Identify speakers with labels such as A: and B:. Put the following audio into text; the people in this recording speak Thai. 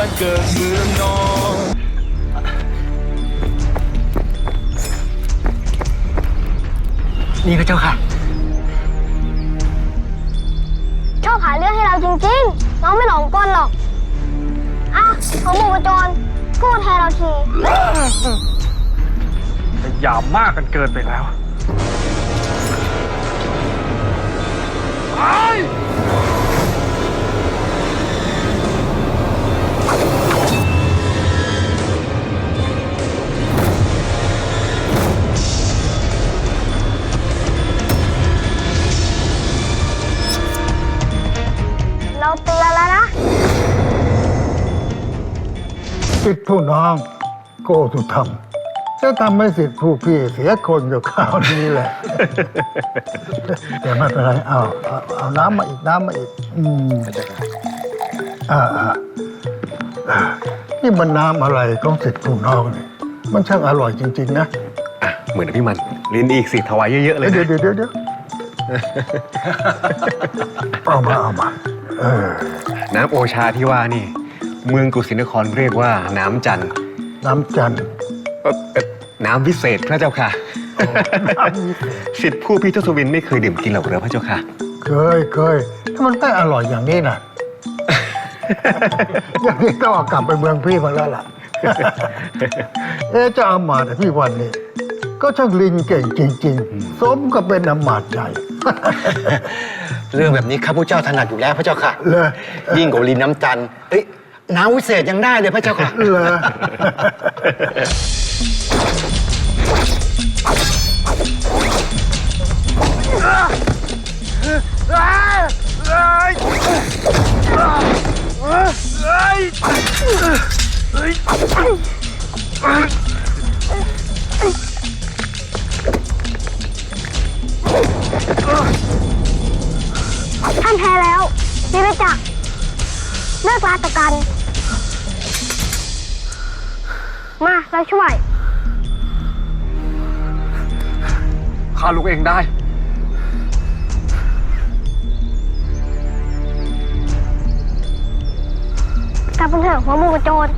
A: บ้านเกิดเมืองนอน
B: นี่พระเจ้าค่ะ
C: ชอบหาเรื่องให้เราจริงๆ น้องไม่หลงกลหรอก อะของหมู่ประจรพูดแทนเราที
B: แต่หยามมากกันเกินไปแล้ว
D: สิทธิผู้น้องโกสุธรรมจะทำให้สิทธิผู้พี่เสียคนอยู่คราวนี้แหละ แต่ไม่เป็นไรเอาเอาเอาน้ำมาอีกน้ำมาอีก อืมอ่าอ่าอ่านี่มันน้ำอะไรของสิทธิผู้น้องเนี่ยมันช่างอร่อยจริง ๆ นะ
E: อะเหมือนพี่มันลิ้นอีกสิถวายเยอะๆเลย
D: เดี๋ยว
E: นะ
D: เดี๋ยวเดี๋ยวเดี๋ยวเอามาเอามาเออ
E: น้ำโอชาที่ว่านี่ เมืองกุสินครเรียกว่าน้ำจันทร์
D: น้ำจันทร์
E: เอ่อเอ่อน้ำวิเศษพระเจ้าค่ะ
D: น้ำวิเศษ
E: สิทธิผู้พี่ทศวินไม่เคยดื่มกินหรอกเหรือพระเจ้าค่ะ
D: เคยเคยถ้ามันไม่อร่อยอย่างนี้นะ อย่างนี้ต้องเอากลับไปเมืองพี่มาแล้วล่ะ เอ๊ะจะเอามาแต่พี่วันนี้ก็ช่างลิงเก่งจริง ๆ สมกับเป็นอำมาตย์ใหญ่
B: เรื่องแบบนี้ข้าพุทธเจ้าถนัดอยู่แล้วพระเจ้าค่ะ
D: เลย
B: ยิ่งกว่าลินน้ำจันทร์เอ้ย น้ำวิเศษยังได้เลยพระเจ้าค่ะ
D: เลย
C: ท่านแพ้แล้วนี่เลยจักรเลิกลาตะกัน เราช่วย
B: ข้าลุกเองได้
C: กลับเป็นเถอะหัวหมูกระโจน